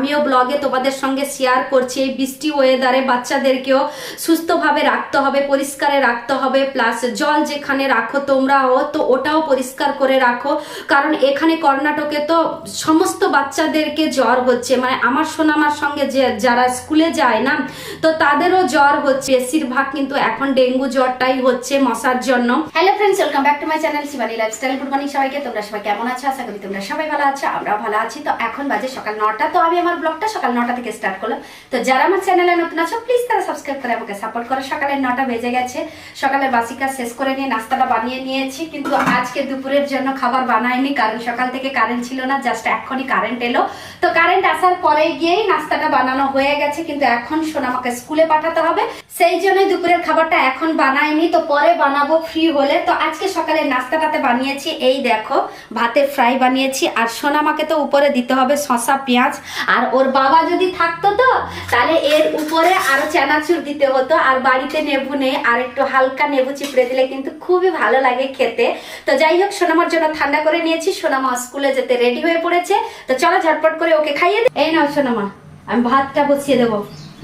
আমিও ব্লগে তোমাদের সঙ্গে শেয়ার করছি। এই বৃষ্টি ওয়েদারে বাচ্চাদেরকেও সুস্থভাবে রাখতে হবে, পরিষ্কারে রাখতে হবে। প্লাস জল যেখানে রাখো তোমরাও, তো ওটাও পরিষ্কার করে রাখো। কারণ এখানে কর্ণাটকে তো সমস্ত বাচ্চাদেরকে জ্বর হচ্ছে। মানে আমার সোনামার সঙ্গে যে যারা স্কুলে যায় না, তো তাদেরও জ্বর হচ্ছে। বেশিরভাগ কিন্তু এখন ডেঙ্গু জ্বরটাই হচ্ছে মশার জন্য। Hello friends welcome back to my channel Shivani lifestyle good morning সবাইকে, তোমরা সবাই কেমন আছো? আশা করি তোমরা সবাই ভালো আছো, আমরাও ভালো আছি। তো এখন বাজে সকাল নটা, তো আমি আমার ব্লগটা সকাল নটা থেকে স্টার্ট করলাম। তো যারা আমার চ্যানেলে নতুন আছো প্লিজ তারা সাবস্ক্রাইব করে আমাকে সাপোর্ট করো। সকালে নটা বেজে গেছে। সকালের বাসি কাজ শেষ করে নিয়ে নাস্তাটা বানিয়ে নিয়েছি। কিন্তু আজকে দুপুরের জন্য খাবার বানাইনি, কারণ সকাল থেকে কারেন্ট ছিল না জাস্ট এখনই কারেন্ট এলো। তো কারেন্ট আসার পরে গিয়েই নাস্তাটা বানানো হয়ে গেছে, কিন্তু এখন সোনামাকে স্কুলে পাঠাতে হবে। সেই জন্যই দুপুরের খাবারটা এখন বানায়নি তো পরে বানাবো ফ্রি হলে। তো আজকে সকালে নাস্তাটাতে বানিয়েছি, এই দেখো ভাতের ফ্রাই বানিয়েছি। আর সোনামাকে তো উপরে দিতে হবে শসা, পেঁয়াজ আর ওর বাবা যদি থাকতো তো, তাহলে এর উপরে আরও চানাচুর দিতে হতো। আর বাড়িতে নেবু নেই, আর একটু হালকা নেবু চিপড়ে দিলে কিন্তু খুবই ভালো লাগে খেতে। তো যাই হোক, সোনামার জন্য ঠান্ডা করে নিয়েছি। সোনামা স্কুলে যেতে রেডি হয়ে পড়েছে। তো চলো ঝটপট করে ওকে খাইয়ে দিই এই নাও সোনামা, আমি ভাতটা বসিয়ে দেবো।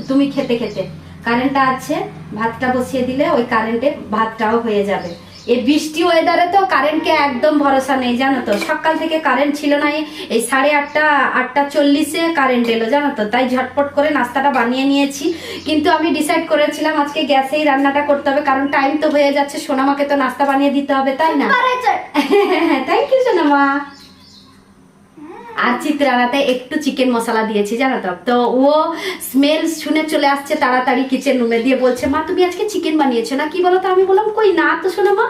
তুমি খেতে খেতে। কারেন্টটা আছে, ভাতটা বসিয়ে দিলে ওই কারেন্টে ভাতটাও হয়ে যাবে। এই বৃষ্টি ওয়েদারে তো কারেন্টকে একদম ভরসা নেই জানো তো। সকাল থেকে কারেন্ট ছিল না এই- সাড়ে আটটা আটটা চল্লিশে কারেন্ট এলো জানো তো। তাই ঝটপট করে নাস্তাটা বানিয়ে নিয়েছি। কিন্তু আমি ডিসাইড করেছিলাম আজকে গ্যাসেই রান্নাটা করতে হবে কারণ টাইম তো হয়ে যাচ্ছে সোনামাকে তো নাস্তা বানিয়ে দিতে হবে তাই না? থ্যাংক ইউ সোনামা। আর চিত্রানাতে একটু চিকেন মশলা দিয়েছি, জানো তো? তো ও স্মেল শুনে চলে আসছে তাড়াতাড়ি কিচেন রুমে দিয়ে বলছে, মা, তুমি আজকে চিকেন বানিয়েছো না? কি বলো তো? আমি বললাম, কই না তো শোনো মা।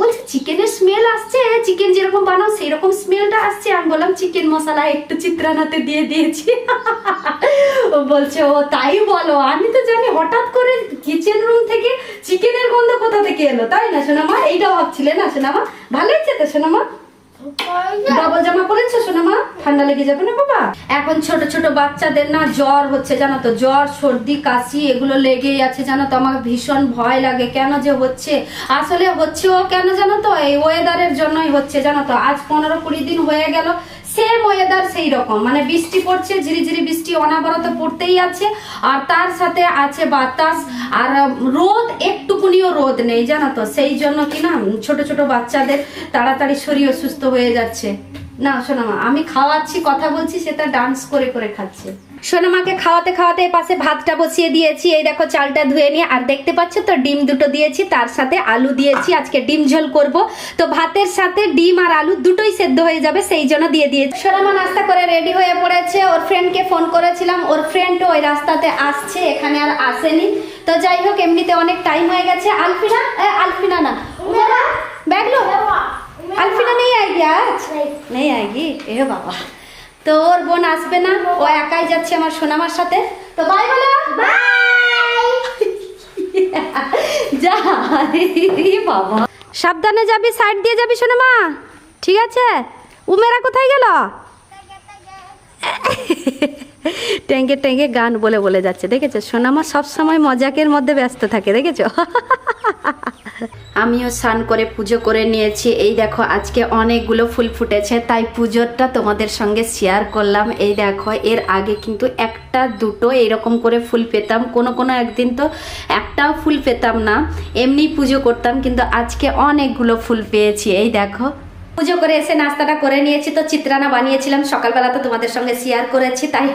বলছে চিকেনের স্মেল আসছে চিকেন যেরকম বানাও সেই রকম স্মেলটা আসছে। আমি বললাম চিকেন মশলা একটু চিত্রানাতে দিয়ে দিয়েছি। ও বলছে, ও, তাই বলো। আমি তো জানি হঠাৎ করে কিচেন রুম থেকে চিকেনের গন্ধ কোথা থেকে এলো, তাই না শোনো সোনামা এইটা ভাবছিলে না সোনামা ভালো হচ্ছে তো সোনামা ডবল জামা পরেছো শোনো মা ঠান্ডা লেগে যাবে না বাবা? এখন ছোট ছোট বাচ্চাদের না জ্বর হচ্ছে, জানো তো? জ্বর, সর্দি, কাশি, এগুলো লেগেই আছে, জানো তো? আমার ভীষণ ভয় লাগে কেন যে হচ্ছে? আসলে হচ্ছে ও কেন জানো তো? এই ওয়েদারের জন্যই হচ্ছে, জানো তো? আজ পনেরো কুড়ি দিন হয়ে গেল সেম ওয়েদার সেই রকম। মানে বৃষ্টি পড়ছে, ঝিরিঝিরি বৃষ্টি অনাবরত পড়তেই আছে, আর তার সাথে আছে বাতাস, আর রোদ, একটুকুনিও রোদ নেই, জানো তো? সেই জন্য কি না, ছোট ছোট বাচ্চাদের তাড়াতাড়ি শরীর অসুস্থ হয়ে যাচ্ছে। না, সোনামা, আমি খাওয়াচ্ছি, কথা বলছি সেটা ডান্স করে করে খাচ্ছে। সোনামাকে খাওয়াতে খাওয়াতে পাশে ভাতটা বসিয়ে দিয়েছি, এই দেখো চালটা ধুয়ে নিয়ে, আর দেখতে পাচ্ছ তো, ডিম দুটো দিয়েছি, তার সাথে আলু দিয়েছি, আজকে ডিম ঝোল করব। তো ভাতের সাথে ডিম আর আলু দুটোই সেদ্ধ হয়ে যাবে, সেই জন্য দিয়ে দিয়েছি। সোনামা নাস্তা করে রেডি হয়ে পড়েছে, ওর ফ্রেন্ডকে ফোন করেছিলাম, ওর ফ্রেন্ড ওই রাস্তাতে আসছে, এখানে আর আসেনি। তো যাই হোক, এমনিতে অনেক টাইম হয়ে গেছে। আলফিনা আলফিনা না উমেরা নেই আएगी এ বাবা। তো ওর বোন আসবে না? ও একাই যাচ্ছে আমার সোনামার সাথে। তো বাই বলো। যা। বাবা। সাবধানে যাবি সাইড দিয়ে যাবি সোনামা। ঠিক আছে? উমেরা কোথায় গেল? ট্যাঙ্কে ট্যাঙ্কে গান বলে বলে যাচ্ছে। দেখেছ? সোনামা সবসময় মজাকের মধ্যে ব্যস্ত থাকে দেখেছ? আমিও স্নান করে পুজো করে নিয়েছি। এই দেখো, আজকে অনেকগুলো ফুল ফুটেছে, তাই পুজোরটা তোমাদের সঙ্গে শেয়ার করলাম। এই দেখো, এর আগে কিন্তু একটা দুটো এরকম করে ফুল পেতাম, কোনো কোনো একদিন তো একটাও ফুল পেতাম না। এমনি পুজো করতাম, কিন্তু আজকে অনেকগুলো ফুল পেয়েছি। এই দেখো পুজো করে এসে নাস্তাটা করে নিয়েছি। তো চিত্রানা বানিয়েছিলাম। সকালবেলা তো তোমাদের সঙ্গে শেয়ার করেছি, তাই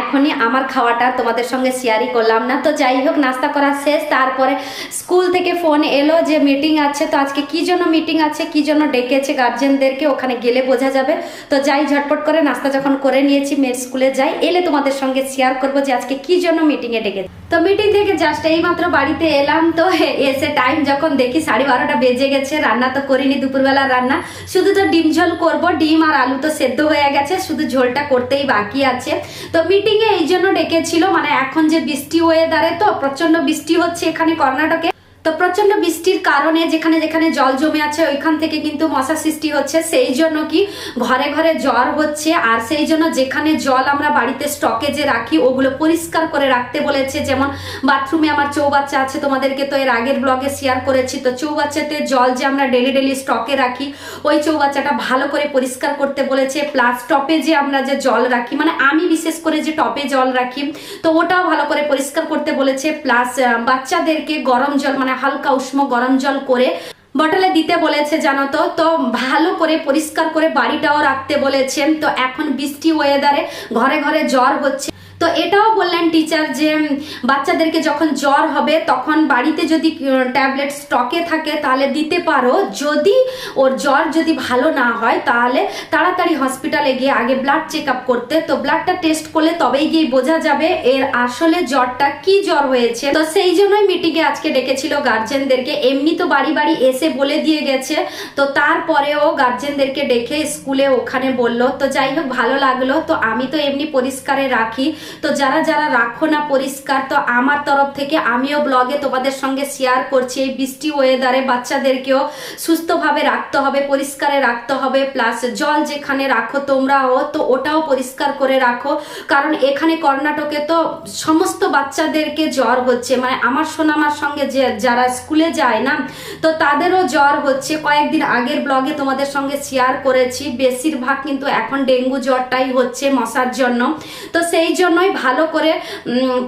এখনই আমার খাওয়াটা তোমাদের সঙ্গে শেয়ারই করলাম না। তো যাই হোক, নাস্তা করা শেষ। তারপরে স্কুল থেকে ফোন এলো যে মিটিং আছে। তো আজকে কি জন্য মিটিং আছে, কি জন্য ডেকেছে গার্জেনদেরকে ওখানে গেলে বোঝা যাবে। তো যাই, ঝটপট করে নাস্তা যখন করে নিয়েছি মেয়ের স্কুলে যাই। এলে তোমাদের সঙ্গে শেয়ার করব যে আজকে কি জন্য মিটিংয়ে ডেকেছে। তো মিটিং থেকে জাস্ট এইমাত্র বাড়িতে এলাম। তো এসে টাইম যখন দেখি সাড়ে বারোটা বেজে গেছে। রান্না তো করিনি দুপুরবেলা রান্না। শুধু তো ডিম ঝোল করব, ডিম আর আলু তো সেদ্ধ হয়ে গেছে, শুধু ঝোলটা করতেই বাকি আছে। তো মিটিংয়ে এই জন্য ডেকেছিল মানে এখন যে বৃষ্টি ওয়েদারে তো প্রচণ্ড বৃষ্টি হচ্ছে এখানে কর্ণাটকে। তো প্রচণ্ড বৃষ্টির কারণে যেখানে যেখানে জল জমে আছে, ওইখান থেকে কিন্তু মশা সৃষ্টি হচ্ছে। সেই জন্য কি ঘরে ঘরে জ্বর হচ্ছে, আর সেই জন্য যেখানে জল আমরা বাড়িতে স্টকে যে রাখি, ওগুলো পরিষ্কার করে রাখতে বলেছে। যেমন বাথরুমে আমার চৌবাচ্চা আছে, তোমাদেরকে তো এর আগের ব্লগে শেয়ার করেছি। তো চৌবাচ্চাতে জল যে আমরা ডেলি ডেলি স্টকে রাখি, ওই চৌবাচ্চাটা ভালো করে পরিষ্কার করতে বলেছে। প্লাস টপে যে আমরা যে জল রাখি মানে আমি বিশেষ করে যে টপে জল রাখি, তো ওটাও ভালো করে পরিষ্কার করতে বলেছে। প্লাস বাচ্চাদেরকে গরম জল মানে হালকা উষ্ণ গরম জল করে বটলে দিতে বলেছে, জানো তো? তো ভালো করে পরিষ্কার করে বাড়িটাও রাখতে বলেছেন। তো এখন বৃষ্টি ওয়েদারে ঘরে ঘরে জ্বর হচ্ছে। তো এটাও বললেন টিচার যে বাচ্চাদেরকে যখন জ্বর হবে, তখন বাড়িতে যদি ট্যাবলেট স্টকে থাকে, তাহলে দিতে পারো। যদি ওর জ্বর যদি ভালো না হয়, তাহলে তাড়াতাড়ি হসপিটালে গিয়ে আগে ব্লাড চেক আপ করতে। তো ব্লাডটা টেস্ট করলে তবেই গিয়ে বোঝা যাবে এর আসলে জ্বরটা কি জ্বর হয়েছে। তো সেই জন্যই মিটিংয়ে আজকে ডেকেছিল গার্জেনদেরকে এমনি তো বাড়ি বাড়ি এসে বলে দিয়ে গেছে। তো তারপরেও গার্জেনদেরকে ডেকে স্কুলে ওখানে বলল, তো যাই হোক, ভালো লাগল। তো আমি তো এমনি পরিষ্কারে রাখি। তো যারা যারা রাখো না পরিষ্কার, তো আমার তরফ থেকে আমিও ব্লগে তোমাদের সঙ্গে শেয়ার করছি এই বৃষ্টি ওয়েদারে বাচ্চাদেরকেও সুস্থভাবে রাখতে হবে, পরিষ্কারে রাখতে হবে প্লাস জল যেখানে রাখো তোমরাও, তো ওটাও পরিষ্কার করে রাখো। কারণ এখানে কর্ণাটকে তো সমস্ত বাচ্চাদেরকে জ্বর হচ্ছে। মানে আমার সোনামার সঙ্গে যে, যারা স্কুলে যায় না, তো তাদেরও জ্বর হচ্ছে। কয়েকদিন আগের ব্লগে তোমাদের সঙ্গে শেয়ার করেছি। বেশিরভাগ কিন্তু এখন ডেঙ্গু জ্বরটাই হচ্ছে মশার জন্য। তো সেই জন্যই ভালো করে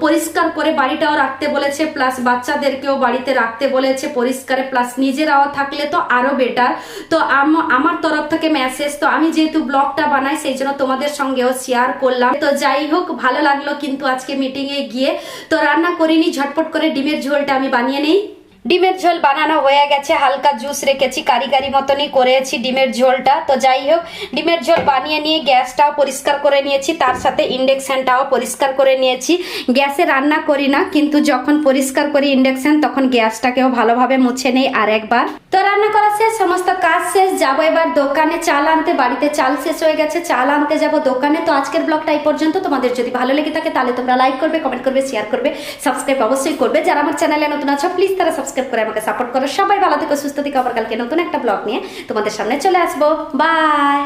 পরিষ্কার করে বাড়িটাও রাখতে বলেছে প্লাস বাচ্চাদেরকেও বাড়িতে রাখতে বলেছে, পরিষ্কারে প্লাস নিজেরাও থাকলে তো আরও বেটার তো আম- আমার তরফ থেকে মেসেজ তো আমি যেহেতু ব্লগটা বানাই, সেই জন্য তোমাদের সঙ্গেও শেয়ার করলাম। তো যাই হোক, ভালো লাগল কিন্তু আজকে মিটিংয়ে গিয়ে। তো রান্না করিনি, ঝটপট করে ডিমের ঝোলটা আমি বানিয়ে নেই। ডিমের ঝোল বানানো হয়ে গেছে, হালকা জুস রেখেছি, কারিগারি মতনই করেছি ডিমের ঝোলটা। তো যাই হোক, ডিমের ঝোল বানিয়ে নিয়ে গ্যাসটাও পরিষ্কার করে নিয়েছি, তার সাথে ইন্ডাকশনটাও পরিষ্কার করে নিয়েছি। গ্যাসে রান্না করি না, কিন্তু যখন পরিষ্কার করি ইন্ডাকশন, তখন গ্যাসটাকেও ভালোভাবে মুছে নেই আর একবার। তো রান্না করা শেষ, সমস্ত কাজ শেষ, যাব এবার দোকানে, চাল আনতে, বাড়িতে চাল শেষ হয়ে গেছে, চাল আনতে যাব দোকানে। তো আজকের ব্লগটা এই পর্যন্ত, তোমাদের যদি ভালো লেগে থাকে, তাহলে তোমরা লাইক করবে কমেন্ট করবে শেয়ার করবে সাবস্ক্রাইব অবশ্যই করবে। যারা আমার চ্যানেলে নতুন আছো প্লিজ তারা সাবস্ক্রাইব করে আমাকে সাপোর্ট করো। সবাই ভালো থেকো, সুস্থ থেকো। আবার কালকে নতুন একটা ব্লগ নিয়ে তোমাদের সামনে চলে আসব। বাই!